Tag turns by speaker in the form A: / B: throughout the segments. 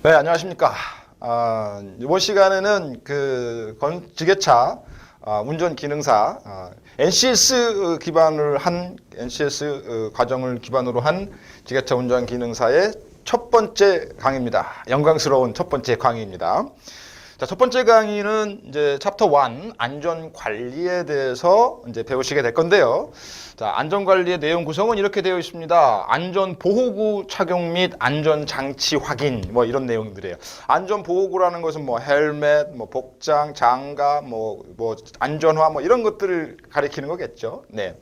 A: 네, 안녕하십니까. 아, 이번 시간에는 그 건, 지게차 아, 운전 기능사 아, NCS 기반을 한 NCS 어, 과정을 기반으로 한 지게차 운전 기능사의 첫 번째 강의입니다. 영광스러운 첫 번째 강의입니다. 자, 첫 번째 강의는 이제 챕터 1 안전 관리에 대해서 이제 배우시게 될 건데요. 자, 안전 관리의 내용 구성은 이렇게 되어 있습니다. 안전 보호구 착용 및 안전 장치 확인 뭐 이런 내용들이에요. 안전 보호구라는 것은 뭐 헬멧, 뭐 복장, 장갑, 뭐뭐 안전화 뭐 이런 것들을 가리키는 거겠죠. 네.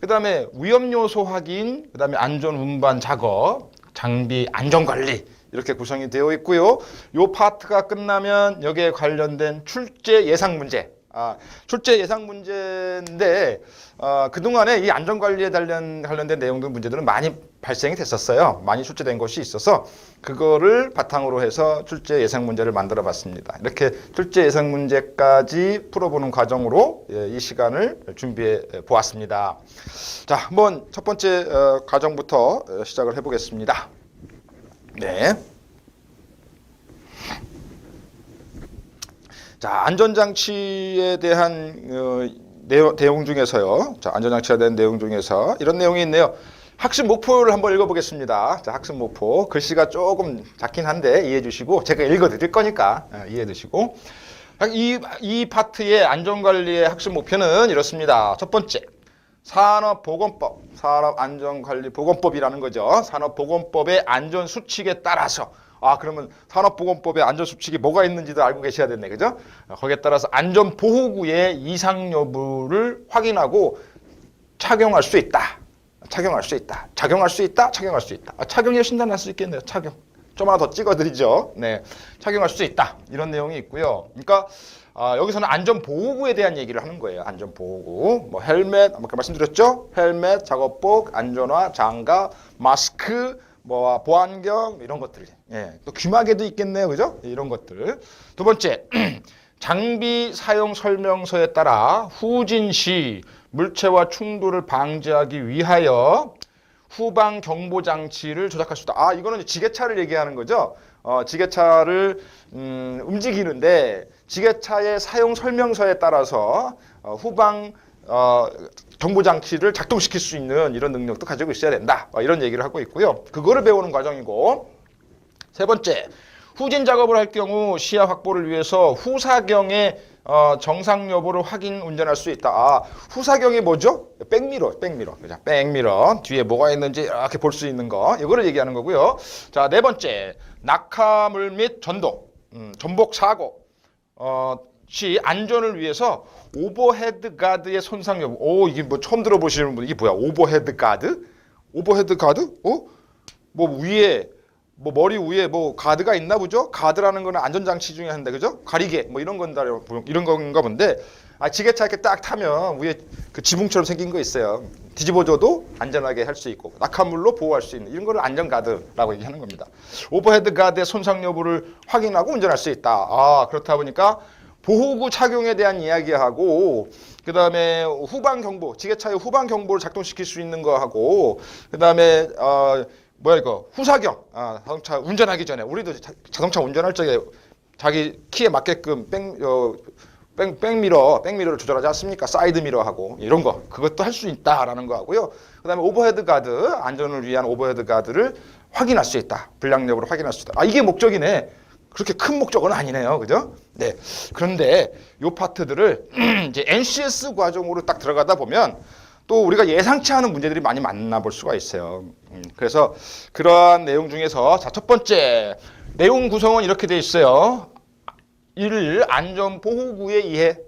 A: 그다음에 위험 요소 확인, 그다음에 안전 운반 작업, 장비 안전 관리 이렇게 구성이 되어 있고요. 요 파트가 끝나면 여기에 관련된 출제 예상 문제. 아, 출제 예상 문제인데 어, 그동안에 이 안전 관리에 관련 관련된 내용들 문제들은 많이 발생이 됐었어요. 많이 출제된 것이 있어서 그거를 바탕으로 해서 출제 예상 문제를 만들어 봤습니다. 이렇게 출제 예상 문제까지 풀어보는 과정으로 예, 이 시간을 준비해 보았습니다. 자, 한번 첫 번째 어, 과정부터 어, 시작을 해보겠습니다. 네. 자, 안전장치에 대한 어, 내용, 내용 중에서요. 자, 안전장치에 대한 내용 중에서 이런 내용이 있네요. 학습 목표를 한번 읽어보겠습니다. 자, 학습 목표. 글씨가 조금 작긴 한데 이해해 주시고 제가 읽어 드릴 거니까 어, 이해해 주시고 이, 이 파트의 안전관리의 학습 목표는 이렇습니다. 첫 번째, 산업보건법, 산업안전관리보건법이라는 거죠. 산업보건법의 안전수칙에 따라서 아 그러면 산업보건법의 안전수칙이 뭐가 있는지도 알고 계셔야 되네, 그죠? 어, 거기에 따라서 안전보호구의 이상 여부를 확인하고 착용할 수 있다. 착용할 수 있다. 착용할 수 있다. 착용할 수 있다. 아, 착용에 신단할 수 있겠네요. 착용. 좀 하나 더 찍어드리죠. 네, 착용할 수 있다. 이런 내용이 있고요. 그러니까 아, 여기서는 안전보호구에 대한 얘기를 하는 거예요. 안전보호구. 뭐 헬멧, 아까 말씀드렸죠? 헬멧, 작업복, 안전화, 장갑, 마스크, 뭐 보안경 이런 것들. 예. 또 귀마개도 있겠네요. 그죠? 이런 것들. 두 번째. 장비 사용 설명서에 따라 후진 시 물체와 충돌을 방지하기 위하여 후방 경보 장치를 조작할 수 있다. 아, 이거는 지게차를 얘기하는 거죠. 어, 지게차를 음, 움직이는데 지게차의 사용 설명서에 따라서 어, 후방 어, 경보 장치를 작동시킬 수 있는 이런 능력도 가지고 있어야 된다. 어, 이런 얘기를 하고 있고요. 그거를 배우는 과정이고 세 번째, 후진 작업을 할 경우 시야 확보를 위해서 후사경의 어, 정상 여부를 확인 운전할 수 있다. 아, 후사경이 뭐죠? 백미러, 백미러. 그죠? 백미러. 뒤에 뭐가 있는지 이렇게 볼 수 있는 거. 이거를 얘기하는 거고요. 자, 네 번째. 낙하물 및 전동, 음, 전복 사고. 어, 시 안전을 위해서 오버헤드 가드의 손상 여부. 오, 이게 뭐 처음 들어보시는 분 이게 뭐야? 오버헤드 가드? 오버헤드 가드? 어? 뭐 위에 뭐 머리 위에 뭐 가드가 있나 보죠? 가드라는 거는 안전장치 중에 하나인데 그죠? 가리개 뭐 이런 건다 이런 건가 본데 아 지게차 이렇게 딱 타면 위에 그 지붕처럼 생긴 거 있어요. 뒤집어줘도 안전하게 할 수 있고 낙하물로 보호할 수 있는 이런 거를 안전 가드라고 얘기하는 겁니다. 오버헤드 가드의 손상 여부를 확인하고 운전할 수 있다. 아 그렇다 보니까 보호구 착용에 대한 이야기하고 그 다음에 후방 경보 지게차의 후방 경보를 작동시킬 수 있는 거하고 그 다음에 어, 뭐야 이거? 후사경. 아, 자동차 운전하기 전에. 우리도 자, 자동차 운전할 적에 자기 키에 맞게끔 백, 어, 백, 백미러 백미러를 조절하지 않습니까? 사이드 미러하고. 이런 거. 그것도 할 수 있다라는 거 하고요. 그 다음에 오버헤드 가드 안전을 위한 오버헤드 가드를 확인할 수 있다. 불량 여부를 확인할 수 있다. 아 이게 목적이네. 그렇게 큰 목적은 아니네요. 그죠? 네. 그런데 요 파트들을 이제 NCS 과정으로 딱 들어가다 보면 또 우리가 예상치 않은 문제들이 많이 만나볼 수가 있어요. 음, 그래서 그러한 내용 중에서 자, 첫 번째 내용 구성은 이렇게 돼 있어요. 1. 안전보호구의 이해.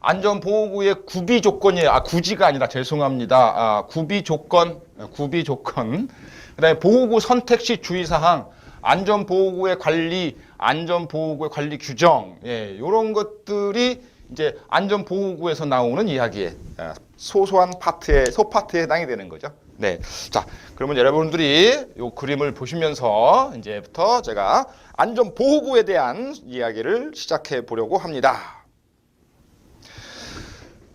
A: 안전보호구의 구비 조건이에요. 아, 구지가 아니라 죄송합니다. 아, 구비 조건, 구비 조건. 그 다음에 보호구 선택 시 주의사항, 안전보호구의 관리, 안전보호구의 관리 규정, 예, 요런 것들이 이제 안전보호구에서 나오는 이야기에 아, 소소한 파트에 소파트에 해당이 되는 거죠. 네. 자, 그러면 여러분들이 요 그림을 보시면서 이제부터 제가 안전 보호구에 대한 이야기를 시작해 보려고 합니다.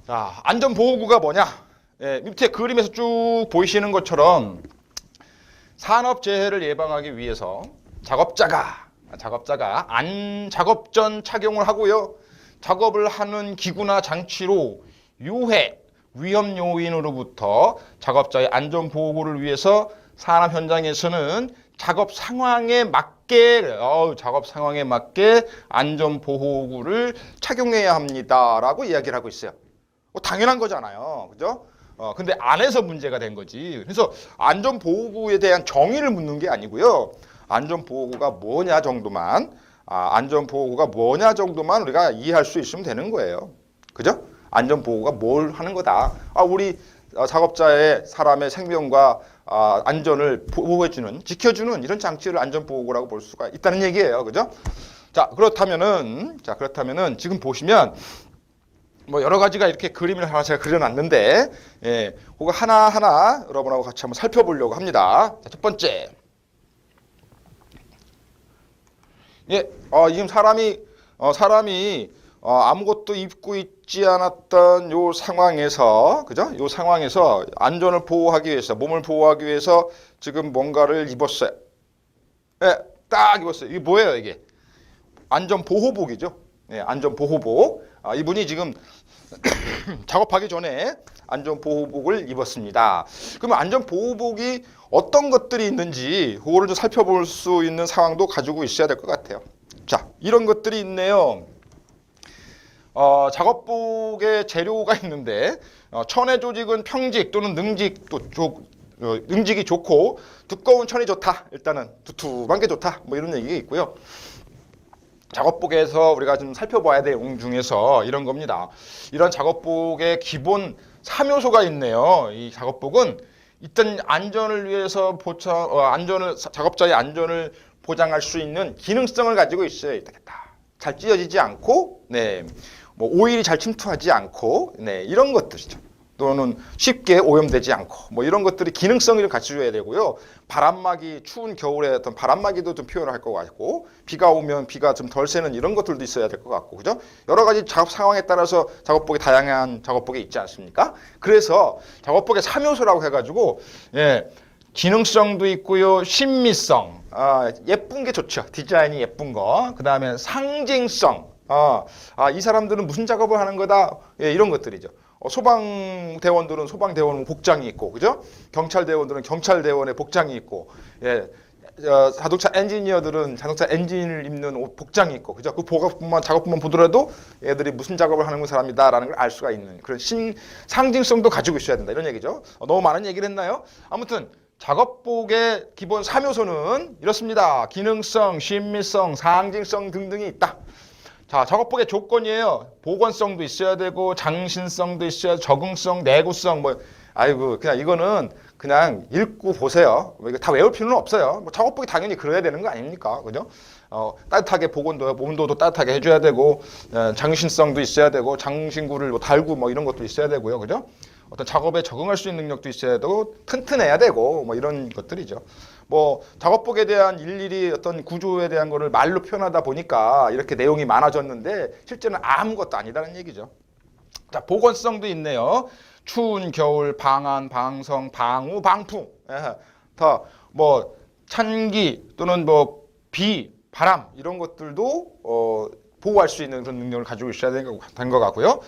A: 자, 안전 보호구가 뭐냐? 예, 밑에 그림에서 쭉 보이시는 것처럼 산업 재해를 예방하기 위해서 작업자가 작업자가 안 작업 전 착용을 하고요. 작업을 하는 기구나 장치로 유해 위험 요인으로부터 작업자의 안전 보호를 위해서 산업 현장에서는 작업 상황에 맞게 어, 작업 상황에 맞게 안전 보호구를 착용해야 합니다라고 이야기를 하고 있어요. 뭐 당연한 거잖아요. 그죠? 어, 근데 안에서 문제가 된 거지. 그래서 안전 보호구에 대한 정의를 묻는 게 아니고요. 안전 보호구가 뭐냐 정도만, 아, 안전 보호구가 뭐냐 정도만 우리가 이해할 수 있으면 되는 거예요. 그죠? 안전보호가 뭘 하는 거다. 아, 우리 어, 작업자의 사람의 생명과 아, 안전을 보호해주는, 지켜주는 이런 장치를 안전보호구라고 볼 수가 있다는 얘기예요. 그죠? 자, 그렇다면은, 자, 그렇다면은 지금 보시면 뭐 여러 가지가 이렇게 그림을 하나 제가 그려놨는데, 예, 그거 하나하나 여러분하고 같이 한번 살펴보려고 합니다. 자, 첫 번째. 예, 어, 지금 사람이, 어, 사람이, 어, 아무것도 입고 있지 않았던 요 상황에서, 그죠? 요 상황에서 안전을 보호하기 위해서, 몸을 보호하기 위해서 지금 뭔가를 입었어요. 예, 딱 입었어요. 이게 뭐예요, 이게? 안전 보호복이죠. 예, 안전 보호복. 아, 이분이 지금 작업하기 전에 안전 보호복을 입었습니다. 그러면 안전 보호복이 어떤 것들이 있는지 그거를 좀 살펴볼 수 있는 상황도 가지고 있어야 될 것 같아요. 자, 이런 것들이 있네요. 어, 작업복의 재료가 있는데 어, 천의 조직은 평직 또는 능직 또 조, 어, 능직이 좋고 두꺼운 천이 좋다. 일단은 두툼한 게 좋다. 뭐 이런 얘기가 있고요. 작업복에서 우리가 좀 살펴봐야 될 내용 중에서 이런 겁니다. 이런 작업복의 기본 3요소가 있네요. 이 작업복은 일단 안전을 위해서 보차, 어, 안전을 작업자의 안전을 보장할 수 있는 기능성을 가지고 있어야 되겠다. 잘 찢어지지 않고, 네, 뭐 오일이 잘 침투하지 않고, 네, 이런 것들이죠. 또는 쉽게 오염되지 않고 뭐 이런 것들이 기능성을 갖춰줘야 되고요. 바람막이 추운 겨울에 어떤 바람막이도 좀 표현을 할 것 같고 비가 오면 비가 좀 덜 새는 이런 것들도 있어야 될 것 같고 그죠? 여러 가지 작업 상황에 따라서 작업복이 다양한 작업복이 있지 않습니까? 그래서 작업복의 3요소라고 해가지고 예 기능성도 있고요, 신미성, 아, 예쁜 게 좋죠. 디자인이 예쁜 거. 그 다음에 상징성. 아, 아, 이 사람들은 무슨 작업을 하는 거다. 예, 이런 것들이죠. 어, 소방대원들은 소방대원 복장이 있고, 그죠? 경찰대원들은 경찰대원의 복장이 있고, 예, 어, 자동차 엔지니어들은 자동차 엔진을 입는 옷 복장이 있고, 그죠? 그 보각뿐만 작업뿐만 보더라도 얘들이 무슨 작업을 하는 사람이다라는 걸 알 수가 있는 그런 신 상징성도 가지고 있어야 된다 이런 얘기죠. 어, 너무 많은 얘기를 했나요? 아무튼 작업복의 기본 3요소는 이렇습니다. 기능성, 신미성, 상징성 등등이 있다. 자, 작업복의 조건이에요. 보건성도 있어야 되고 장신성도 있어야 적응성, 내구성 뭐 아이고 그냥 이거는 그냥 읽고 보세요. 뭐 이거 다 외울 필요는 없어요. 뭐 작업복이 당연히 그래야 되는 거 아닙니까? 그죠? 어, 따뜻하게 보건도 온도도 따뜻하게 해줘야 되고 어, 장신성도 있어야 되고 장신구를 뭐 달고 뭐 이런 것도 있어야 되고요. 그죠? 어떤 작업에 적응할 수 있는 능력도 있어야 되고 튼튼해야 되고 뭐 이런 것들이죠. 뭐 작업복에 대한 일일이 어떤 구조에 대한 거를 말로 표현하다 보니까 이렇게 내용이 많아졌는데 실제는 아무것도 아니다는 얘기죠. 자, 보건성도 있네요. 추운 겨울 방한, 방성, 방우, 방풍. 예, 다뭐 찬기 또는 뭐 비, 바람 이런 것들도 어, 보호할 수 있는 그런 능력을 가지고 있어야 되는 것 같고요.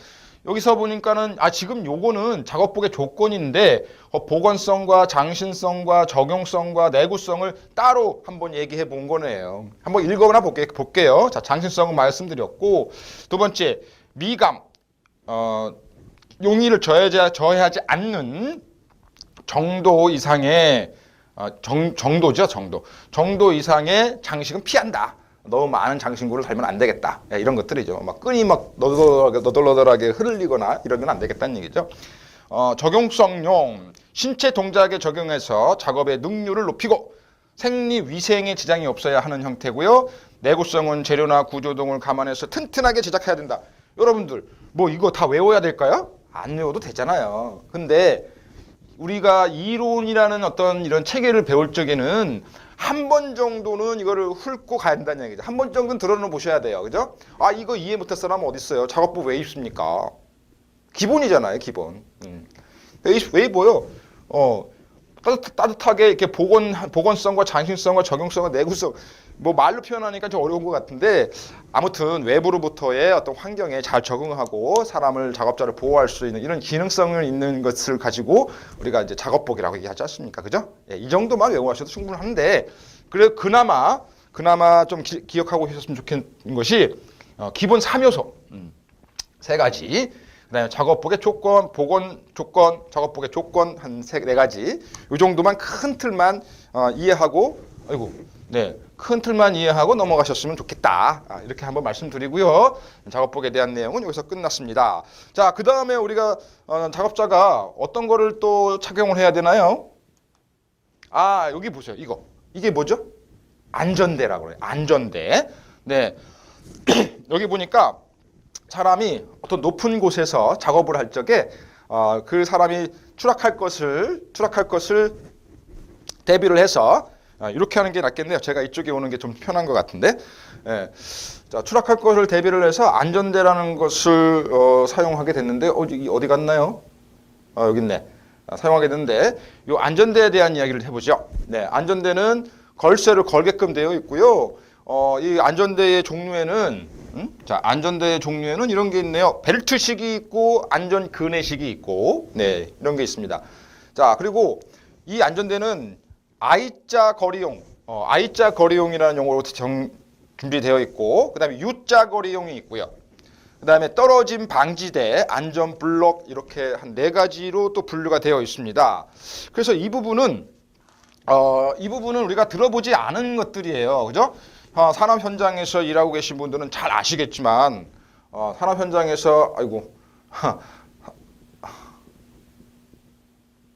A: 여기서 보니까는 아 지금 요거는 작업복의 조건인데 어, 보건성과 장신성과 적용성과 내구성을 따로 한번 얘기해 본 거네요. 한번 읽어보나 볼게, 볼게요. 자 장신성은 말씀드렸고 두 번째 미감 어, 용의를 저해하지, 저해하지 않는 정도 이상의 어, 정, 정도죠 정도 정도 이상의 장식은 피한다. 너무 많은 장신구를 달면 안 되겠다. 예, 이런 것들이죠. 막 끈이 막 너덜너덜하게, 너덜너덜하게 흐르리거나 이러면 안 되겠다는 얘기죠. 어, 적용성용 신체 동작에 적용해서 작업의 능률을 높이고 생리 위생에 지장이 없어야 하는 형태고요. 내구성은 재료나 구조 등을 감안해서 튼튼하게 제작해야 된다. 여러분들 뭐 이거 다 외워야 될까요? 안 외워도 되잖아요. 근데 우리가 이론이라는 어떤 이런 체계를 배울 적에는 한 번 정도는 이거를 훑고 가야 된다는 얘기죠. 한 번 정도는 들어는 보셔야 돼요. 그죠? 아, 이거 이해 못할 사람은 어디 있어요? 작업복 왜 입습니까? 기본이잖아요, 기본. 음. 왜, 입- 왜 입어요? 어, 따뜻, 따뜻 하게 이렇게 보건 보건성과 장신성과 적용성과 내구성 뭐 말로 표현하니까 좀 어려운 것 같은데 아무튼 외부로부터의 어떤 환경에 잘 적응하고 사람을 작업자를 보호할 수 있는 이런 기능성을 있는 것을 가지고 우리가 이제 작업복이라고 얘기하지 않습니까? 그죠? 예, 이 정도만 외워하셔도 충분한데 그래 그나마 그나마 좀 기, 기억하고 계셨으면 좋겠는 것이 어, 기본 3요소 음, 세 가지 그다음에 작업복의 조건, 복원 조건, 작업복의 조건 한 세 네 가지. 이 정도만 큰 틀만 어, 이해하고 아이고. 네. 큰 틀만 이해하고 넘어가셨으면 좋겠다. 아, 이렇게 한번 말씀드리고요. 작업복에 대한 내용은 여기서 끝났습니다. 자, 그 다음에 우리가 어, 작업자가 어떤 거를 또 착용을 해야 되나요? 아, 여기 보세요. 이거. 이게 뭐죠? 안전대라고 그래요. 안전대. 네. 여기 보니까 사람이 어떤 높은 곳에서 작업을 할 적에 어, 그 사람이 추락할 것을 추락할 것을 대비를 해서 어, 이렇게 하는 게 낫겠네요. 제가 이쪽에 오는 게 좀 편한 것 같은데, 예. 자 추락할 것을 대비를 해서 안전대라는 것을 어, 사용하게 됐는데 어디 어디 갔나요? 어, 여기 있네. 아, 사용하게 됐는데 이 안전대에 대한 이야기를 해보죠. 네, 안전대는 걸쇠를 걸게끔 되어 있고요. 어, 이 안전대의 종류에는 음? 자 안전대의 종류에는 이런 게 있네요. 벨트식이 있고 안전 그네식이 있고 네 이런 게 있습니다. 자 그리고 이 안전대는 I자 거리용, 어, I자 거리용이라는 용어로 정, 준비되어 있고 그다음에 U자 거리용이 있고요. 그다음에 떨어짐 방지대, 안전 블록 이렇게 한 네 가지로 또 분류가 되어 있습니다. 그래서 이 부분은 어, 이 부분은 우리가 들어보지 않은 것들이에요. 그죠? 어, 산업 현장에서 일하고 계신 분들은 잘 아시겠지만 어, 산업 현장에서 아이고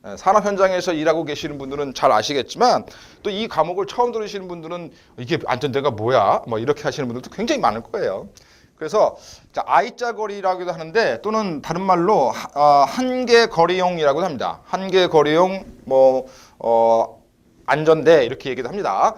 A: 예, 산업 현장에서 일하고 계시는 분들은 잘 아시겠지만 또 이 과목을 처음 들으시는 분들은 이게 안전대가 뭐야? 뭐 이렇게 하시는 분들도 굉장히 많을 거예요. 그래서 자, I자 거리라고도 하는데 또는 다른 말로 하- 어, 한계 거리용이라고 합니다. 한계 거리용 뭐 어, 안전대 이렇게 얘기도 합니다.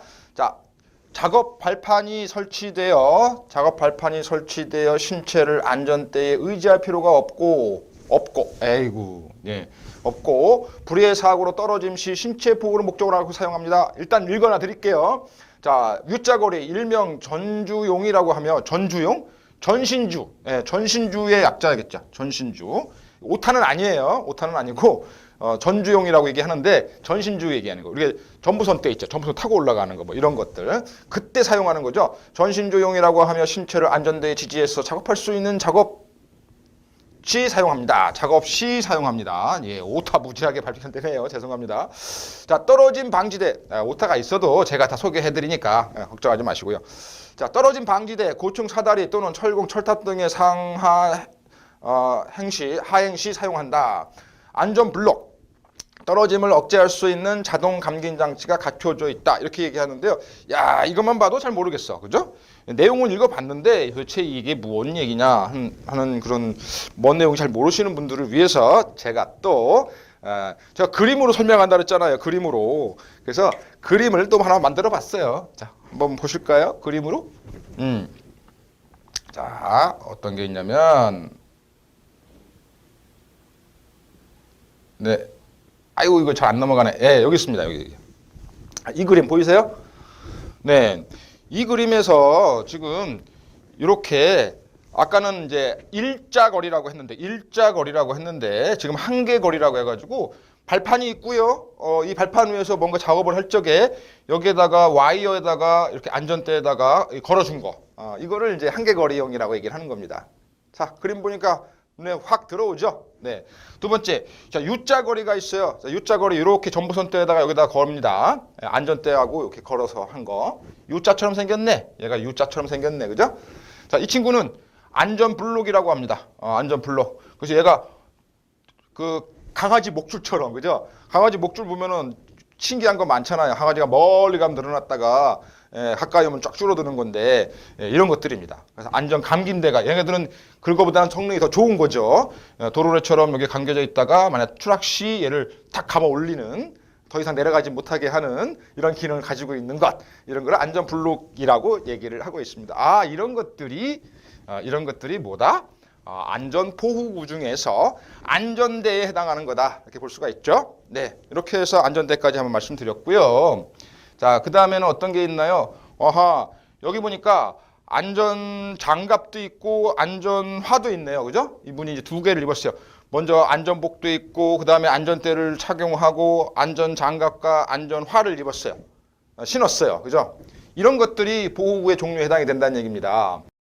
A: 자, 작업 발판이 설치되어 작업 발판이 설치되어 신체를 안전대에 의지할 필요가 없고 없고 에이구 예 없고 불의의 사고로 떨어짐 시 신체 보호를 목적으로 하고 사용합니다. 일단 읽어놔 드릴게요. 자 U자거리 일명 전주용이라고 하며 전주용 전신주 예, 전신주의 약자겠죠. 전신주 오타는 아니에요. 오타는 아니고 어, 전주용이라고 얘기하는데 전신주 얘기하는 거. 우리가 전부선 때 있죠. 전부선 타고 올라가는 거 뭐 이런 것들 그때 사용하는 거죠. 전신주용이라고 하며 신체를 안전대에 지지해서 작업할 수 있는 작업 시 사용합니다. 작업 시 사용합니다. 예, 오타 무지하게 발표했네요. 죄송합니다. 자, 떨어짐 방지대. 아, 오타가 있어도 제가 다 소개해 드리니까 예, 걱정하지 마시고요. 자, 떨어짐 방지대, 고층 사다리 또는 철공, 철탑 등의 상하 어, 행시, 하행시 사용한다. 안전 블록. 떨어짐을 억제할 수 있는 자동 감긴 장치가 갖춰져 있다. 이렇게 얘기하는데요. 야, 이것만 봐도 잘 모르겠어. 그죠? 내용을 읽어봤는데 도대체 이게 무슨 얘기냐 한- 하는 그런 뭔 내용이 잘 모르시는 분들을 위해서 제가 또 어, 제가 그림으로 설명한다 그랬잖아요. 그림으로. 그래서 그림을 또 하나 만들어 봤어요. 자, 한번 보실까요? 그림으로? 음. 자, 어떤 게 있냐면 네. 아이고 이거 잘 안 넘어가네. 예, 여기 있습니다. 여기. 아, 이 그림 보이세요? 네. 이 그림에서 지금 이렇게 아까는 이제 일자 거리라고 했는데 일자 거리라고 했는데 지금 한계 거리라고 해가지고 발판이 있고요. 어, 이 발판 위에서 뭔가 작업을 할 적에 여기에다가 와이어에다가 이렇게 안전대에다가 걸어준 거. 어, 이거를 이제 한계 거리용이라고 얘기를 하는 겁니다. 자, 그림 보니까 눈에 확 들어오죠? 네. 두 번째, 자, U자 거리가 있어요. 자, U자 거리 이렇게 전부선대에다가 여기다 겁니다. 예, 안전대하고 이렇게 걸어서 한 거. U자처럼 생겼네. 얘가 U자처럼 생겼네. 그죠? 자, 이 친구는 안전 블록이라고 합니다. 어, 안전 블록. 그래서 얘가 그 강아지 목줄처럼 그죠? 강아지 목줄 보면은 신기한 거 많잖아요. 강아지가 멀리 가면 늘어났다가 예, 가까이 오면 쫙 줄어드는 건데 예, 이런 것들입니다. 그래서 안전 감긴대가 얘네들은 그거보다는 성능이 더 좋은 거죠. 예, 도로래처럼 여기 감겨져 있다가 만약 추락 시 얘를 탁 감아 올리는 더 이상 내려가지 못하게 하는 이런 기능을 가지고 있는 것 이런 걸 안전 블록이라고 얘기를 하고 있습니다. 아 이런 것들이 아, 이런 것들이 뭐다? 어, 안전 보호구 중에서 안전대에 해당하는 거다 이렇게 볼 수가 있죠. 네, 이렇게 해서 안전대까지 한번 말씀드렸고요. 자, 그 다음에는 어떤 게 있나요? 어하, 여기 보니까 안전 장갑도 있고 안전화도 있네요. 그죠? 이분이 이제 두 개를 입었어요. 먼저 안전복도 있고 그 다음에 안전대를 착용하고 안전 장갑과 안전화를 입었어요. 어, 신었어요. 그죠? 이런 것들이 보호구의 종류에 해당이 된다는 얘기입니다.